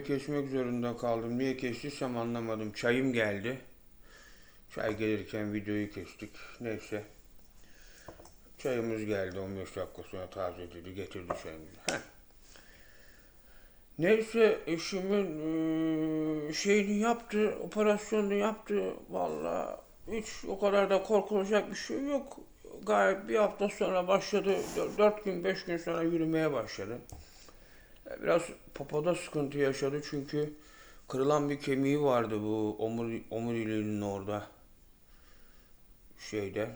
videoyu kesmek zorunda kaldım. Niye kestiysem anlamadım. Çayım geldi. Çay gelirken videoyu kestik. Neyse. Çayımız geldi 15 dakika sonra tazeledi. Getirdi çayımızı. Heh. Neyse eşimin şeyini yaptı, operasyonunu yaptı. Vallahi hiç o kadar da korkulacak bir şey yok. Gayet bir hafta sonra başladı. Dö- Dört gün, beş gün sonra yürümeye başladı. Biraz popoda sıkıntı yaşadı çünkü kırılan bir kemiği vardı bu omur, omuriliğinin orada. Şeyde.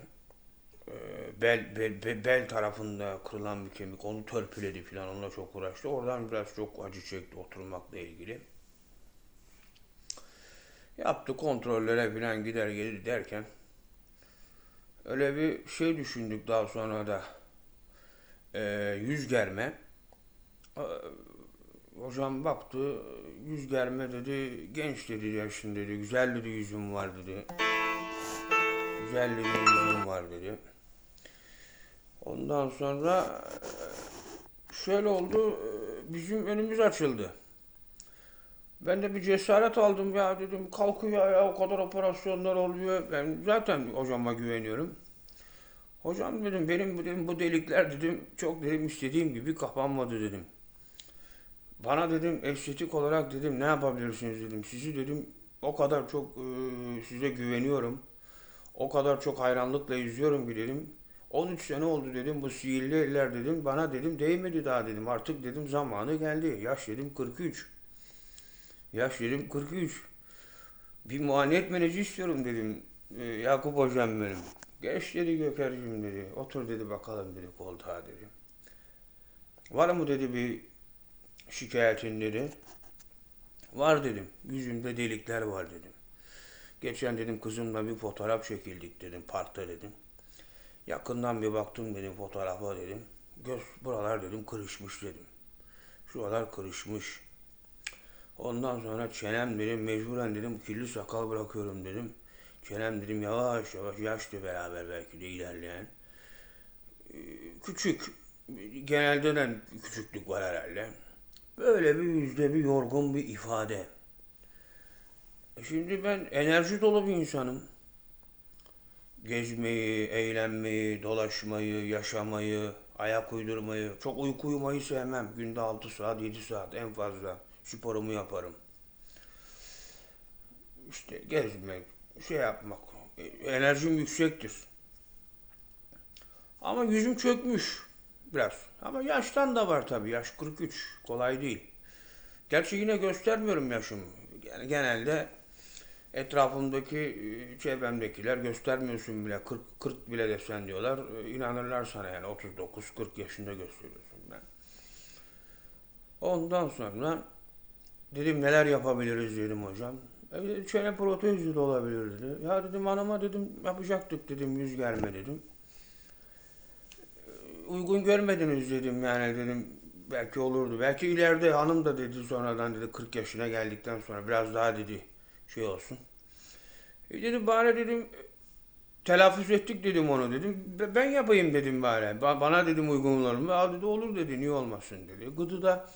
e, Bel, bel, bel, bel tarafında kırılan bir kemik. Onu törpüledi falan. Onunla çok uğraştı. Oradan biraz çok acı çekti oturmakla ilgili. Yaptı kontrollere falan gider gelir derken öyle bir şey düşündük daha sonra da e, yüz germe. E, Hocam baktı yüz germe dedi genç dedi yaşın dedi güzel dedi yüzüm var dedi. Güzel dedi yüzüm var dedi. Ondan sonra e, şöyle oldu e, bizim önümüz açıldı. Ben de bir cesaret aldım ya dedim kalkıyor ya o kadar operasyonlar oluyor. Ben zaten hocama güveniyorum. Hocam dedim benim dedim, bu delikler dedim çok dedim istediğim gibi kapanmadı dedim. Bana dedim estetik olarak dedim ne yapabilirsiniz dedim. Sizi dedim o kadar çok e, size güveniyorum. O kadar çok hayranlıkla izliyorum ki dedim. 13 sene oldu dedim bu sihirli eller dedim. Bana dedim değmedi daha dedim. Artık dedim zamanı geldi. Yaş dedim 43. Yaş dedim 43. Bir muayene etmenizi istiyorum dedim. E, Yakup hocam benim. Geç dedi Göker'cim dedi. Otur dedi bakalım dedi koltuğa dedi. Var mı dedi bir şikayetin dedi. Var dedim. Yüzümde delikler var dedim. Geçen dedim kızımla bir fotoğraf çekildik dedim parkta dedim. Yakından bir baktım dedim fotoğrafa dedim. Göz buralar dedim kırışmış dedim. Şuralar kırışmış. Ondan sonra çenem dedim mecburen dedim kirli sakal bırakıyorum dedim. Çenem dedim yavaş yavaş yaşlı beraber belki de ilerleyen. Ee, Küçük. Genelde de küçüklük var herhalde. Böyle bir yüzde bir yorgun bir ifade. E Şimdi ben enerji dolu bir insanım. Gezmeyi, eğlenmeyi, dolaşmayı, yaşamayı, ayak uydurmayı, çok uyku uyumayı sevmem. Günde 6 saat, 7 saat en fazla sporumu yaparım. İşte gezmek, şey yapmak, enerjim yüksektir. Ama yüzüm çökmüş biraz. Ama yaştan da var tabii. Yaş 43. Kolay değil. Gerçi yine göstermiyorum yaşımı. Yani genelde etrafımdaki, e, çevremdekiler göstermiyorsun bile. 40, 40 bile desen diyorlar. E, İnanırlar sana yani 39-40 yaşında gösteriyorsun ben. Ondan sonra dedim neler yapabiliriz dedim hocam. E, dedi, çene protezi de olabilir dedi. Ya dedim hanıma dedim yapacaktık dedim yüz germe dedim uygun görmediniz dedim yani dedim belki olurdu. Belki ileride hanım da dedi sonradan dedi 40 yaşına geldikten sonra biraz daha dedi şey olsun. E dedim bari dedim telaffuz ettik dedim onu dedim. "Be- Ben yapayım dedim bari. Ba- Bana dedim uygun olur mu? Aa dedi olur dedi niye olmasın dedi. Gıdıda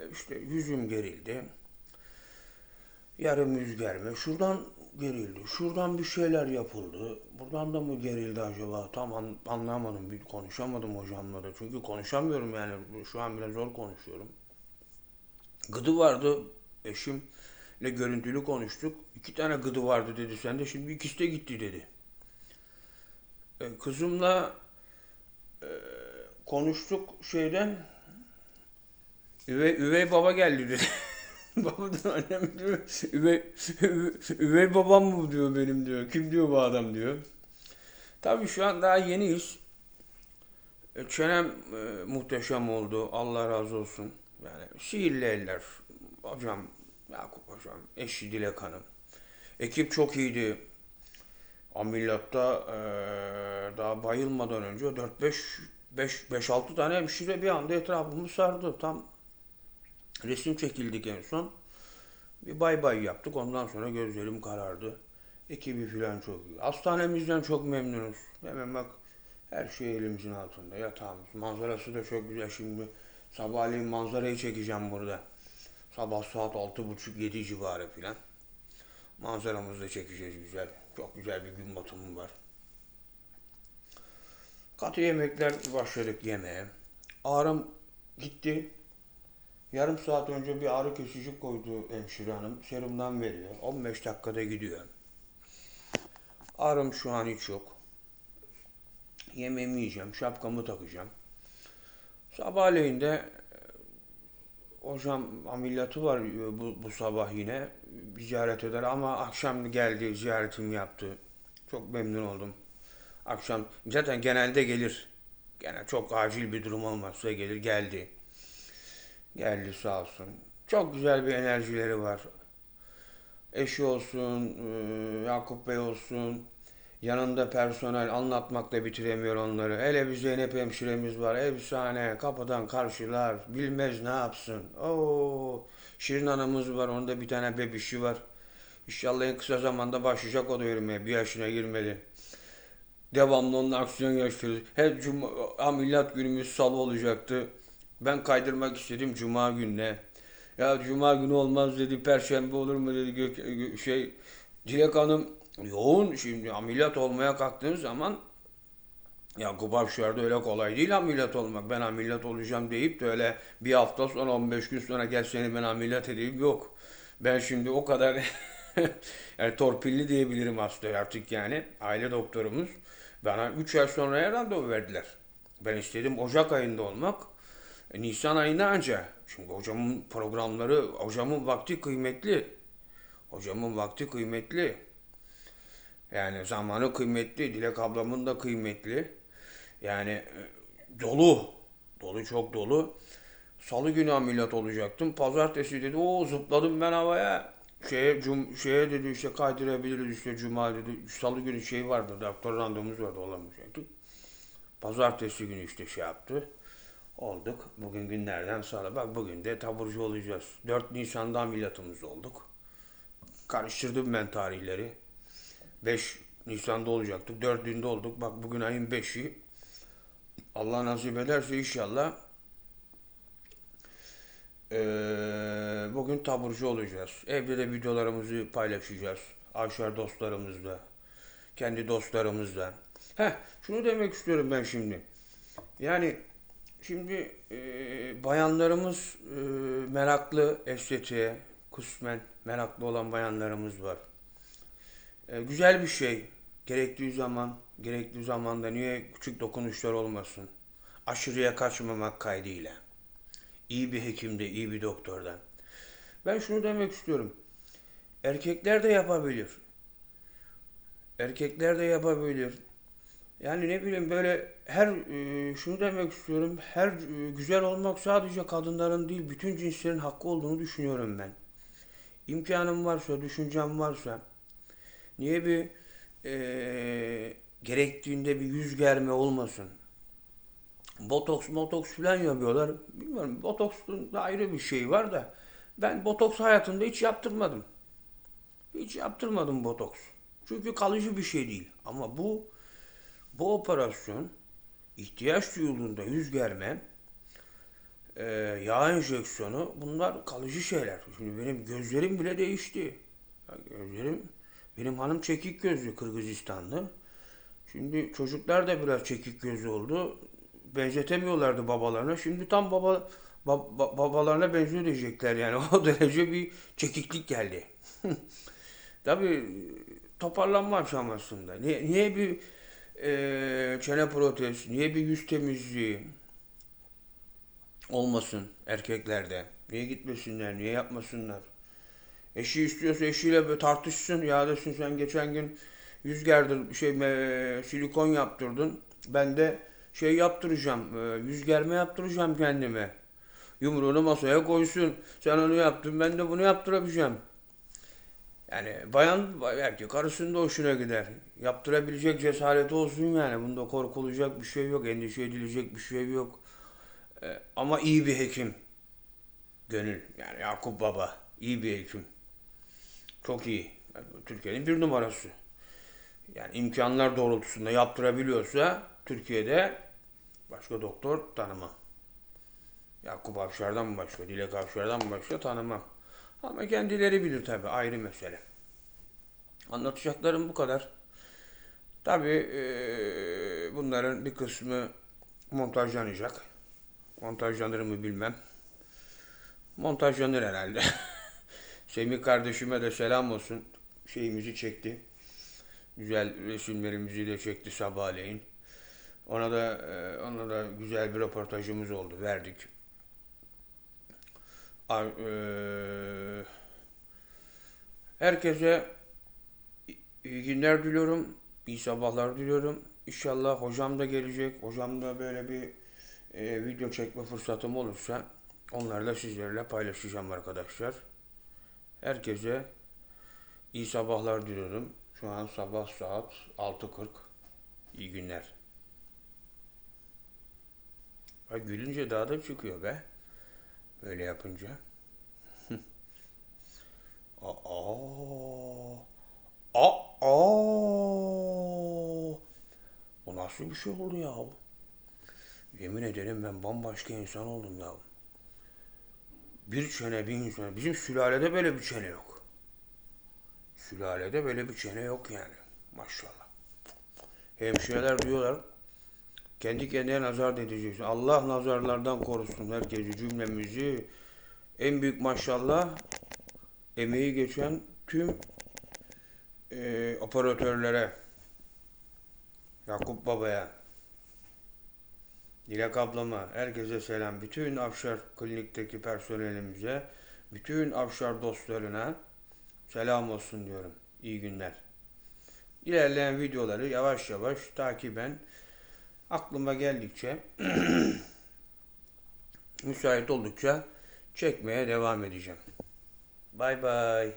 e, işte yüzüm gerildi. Yarım yüz germe. Şuradan gerildi. Şuradan bir şeyler yapıldı. Buradan da mı gerildi acaba? Tam an- anlamadım. Bir konuşamadım hocamla da. Çünkü konuşamıyorum yani. Şu an biraz zor konuşuyorum. Gıdı vardı. Eşimle görüntülü konuştuk. İki tane gıdı vardı dedi sende. Şimdi ikisi de gitti dedi. E, kızımla e, konuştuk şeyden. Üvey, üvey baba geldi dedi. Baba da annem diyor. Üvey, üvey, babam mı diyor benim diyor. Kim diyor bu adam diyor. Tabii şu an daha yeniyiz. E, Çenem e, muhteşem oldu. Allah razı olsun. Yani sihirli eller. Hocam, Yakup hocam, eşi Dilek Hanım. Ekip çok iyiydi. Ameliyatta e, daha bayılmadan önce 4-5 5-6 tane hemşire bir anda etrafımı sardı. Tam resim çekildik en son. Bir bay bay yaptık. Ondan sonra gözlerim karardı. Ekibi falan çok iyi. Hastanemizden çok memnunuz. Hemen bak her şey elimizin altında. Yatağımız. Manzarası da çok güzel şimdi. Sabahleyin manzarayı çekeceğim burada. Sabah saat altı buçuk yedi civarı filan. Manzaramızı da çekeceğiz güzel. Çok güzel bir gün batımı var. Katı yemekler başladık yemeğe. Ağrım gitti. Yarım saat önce bir ağrı kesici koydu hemşire hanım. Serumdan veriyor. 15 dakikada gidiyor. Ağrım şu an hiç yok. Yemeğimi yiyeceğim, şapkamı takacağım. Sabahleyin de e, hocam ameliyatı var e, bu, bu sabah yine. Bir ziyaret eder ama akşam geldi, ziyaretimi yaptı. Çok memnun oldum. Akşam zaten genelde gelir. Gene çok acil bir durum olmazsa gelir, geldi. Geldi sağ olsun. Çok güzel bir enerjileri var. Eşi olsun, e, Yakup Bey olsun. Yanında personel anlatmakla bitiremiyor onları. Hele bir Zeynep hemşiremiz var. Efsane. Kapıdan karşılar. Bilmez ne yapsın. Oo. Şirin anamız var. Onda bir tane bebişi var. İnşallah en kısa zamanda başlayacak o da yürümeye. Bir yaşına girmeli. Devamlı onun aksiyon gösteriyoruz. Her cuma, ameliyat günümüz salı olacaktı. Ben kaydırmak istedim cuma gününe. Ya cuma günü olmaz dedi. Perşembe olur mu dedi. Gök, gö- şey Dilek Hanım yoğun şimdi ameliyat olmaya kalktığın zaman Yakup Avşar'da öyle kolay değil ameliyat olmak. Ben ameliyat olacağım deyip de öyle bir hafta sonra 15 gün sonra gel seni ben ameliyat edeyim yok. Ben şimdi o kadar yani torpilli diyebilirim hasta artık yani. Aile doktorumuz bana 3 ay sonra randevu verdiler. Ben istedim Ocak ayında olmak. E, Nisan ayında anca. Şimdi hocamın programları, hocamın vakti kıymetli. Hocamın vakti kıymetli. Yani zamanı kıymetli. Dilek ablamın da kıymetli. Yani e, dolu. Dolu çok dolu. Salı günü ameliyat olacaktım. Pazartesi dedi. O zıpladım ben havaya. Şeye, cum, şeye dedi işte kaydırabiliriz işte cuma dedi. Salı günü şey vardı. Doktor randevumuz vardı olamayacaktık. Pazartesi günü işte şey yaptı. Olduk. Bugün günlerden sonra bak bugün de taburcu olacağız. 4 Nisan'da ameliyatımız olduk. Karıştırdım ben tarihleri. 5 Nisan'da olacaktık. 4'ünde olduk. Bak bugün ayın 5'i. Allah nasip ederse inşallah eee, bugün taburcu olacağız. Evde de videolarımızı paylaşacağız. Ayşer dostlarımızla. Kendi dostlarımızla. Heh, şunu demek istiyorum ben şimdi. Yani şimdi eee, bayanlarımız eee, meraklı estetiğe, kısmen meraklı olan bayanlarımız var. E, güzel bir şey. Gerektiği zaman, gerektiği zamanda niye küçük dokunuşlar olmasın? Aşırıya kaçmamak kaydıyla. İyi bir hekimde, iyi bir doktordan. Ben şunu demek istiyorum. Erkekler de yapabilir. Erkekler de yapabilir. Yani ne bileyim böyle her e, şunu demek istiyorum. Her e, güzel olmak sadece kadınların değil, bütün cinslerin hakkı olduğunu düşünüyorum ben. İmkanım varsa, düşüncem varsa Niye bir eee, gerektiğinde bir yüz germe olmasın? Botoks, botoks falan yapıyorlar. Bilmiyorum. Botoksun da ayrı bir şey var da ben botoks hayatımda hiç yaptırmadım. Hiç yaptırmadım botoks. Çünkü kalıcı bir şey değil. Ama bu bu operasyon ihtiyaç duyulduğunda yüz germe, eee, yağ enjeksiyonu bunlar kalıcı şeyler. Şimdi benim gözlerim bile değişti. Ya Gözlerim benim hanım çekik gözlü Kırgızistanlı. Şimdi çocuklar da biraz çekik gözlü oldu. Benzetemiyorlardı babalarına. Şimdi tam baba ba- ba- babalarına benziyor diyecekler yani. O derece bir çekiklik geldi. Tabii toparlanma aşamasında. Niye, niye bir eee çene protez, niye bir yüz temizliği olmasın erkeklerde? Niye gitmesinler, niye yapmasınlar? Eşi istiyorsa eşiyle böyle tartışsın. Ya desin sen geçen gün yüz gerdir, şey me- silikon yaptırdın. Ben de şey yaptıracağım, e, yüz germe yaptıracağım kendime. Yumruğunu masaya koysun. Sen onu yaptın, ben de bunu yaptırabileceğim. Yani bayan erkek arasında hoşuna gider. Yaptırabilecek cesareti olsun yani. Bunda korkulacak bir şey yok, endişe edilecek bir şey yok. E, ama iyi bir hekim. Gönül. Yani Yakup Baba. iyi bir hekim. Çok iyi. Yani Türkiye'nin bir numarası. Yani imkanlar doğrultusunda yaptırabiliyorsa Türkiye'de başka doktor tanımam. Yakup Avşar'dan mı başlıyor, Dilek Avşar'dan mı başlıyor tanımam. Ama kendileri bilir tabii ayrı mesele. Anlatacaklarım bu kadar. Tabii eee, bunların bir kısmı montajlanacak. Montajlanır mı bilmem. Montajlanır herhalde. Semih kardeşime de selam olsun. Şeyimizi çekti. Güzel resimlerimizi de çekti sabahleyin. Ona da e, ona da güzel bir röportajımız oldu. Verdik. E, herkese iyi günler diliyorum. İyi sabahlar diliyorum. İnşallah hocam da gelecek. Hocam da böyle bir e, video çekme fırsatım olursa onları da sizlerle paylaşacağım arkadaşlar. Herkese iyi sabahlar diliyorum. Şu an sabah saat 6.40. İyi günler. Ay gülünce daha da çıkıyor be. Böyle yapınca. Aa. Aa. O nasıl bir şey oldu ya? Yemin ederim ben bambaşka insan oldum ya. Bir çene bir insan. Bizim sülalede böyle bir çene yok. Sülalede böyle bir çene yok yani. Maşallah. Hemşireler diyorlar. Kendi kendine nazar edeceksin. Allah nazarlardan korusun herkesi cümlemizi. En büyük maşallah emeği geçen tüm e, operatörlere, Yakup Baba'ya, Dilek ablama, herkese selam. Bütün Afşar klinikteki personelimize, bütün Afşar dostlarına selam olsun diyorum. İyi günler. İlerleyen videoları yavaş yavaş takiben aklıma geldikçe müsait oldukça çekmeye devam edeceğim. Bay bay.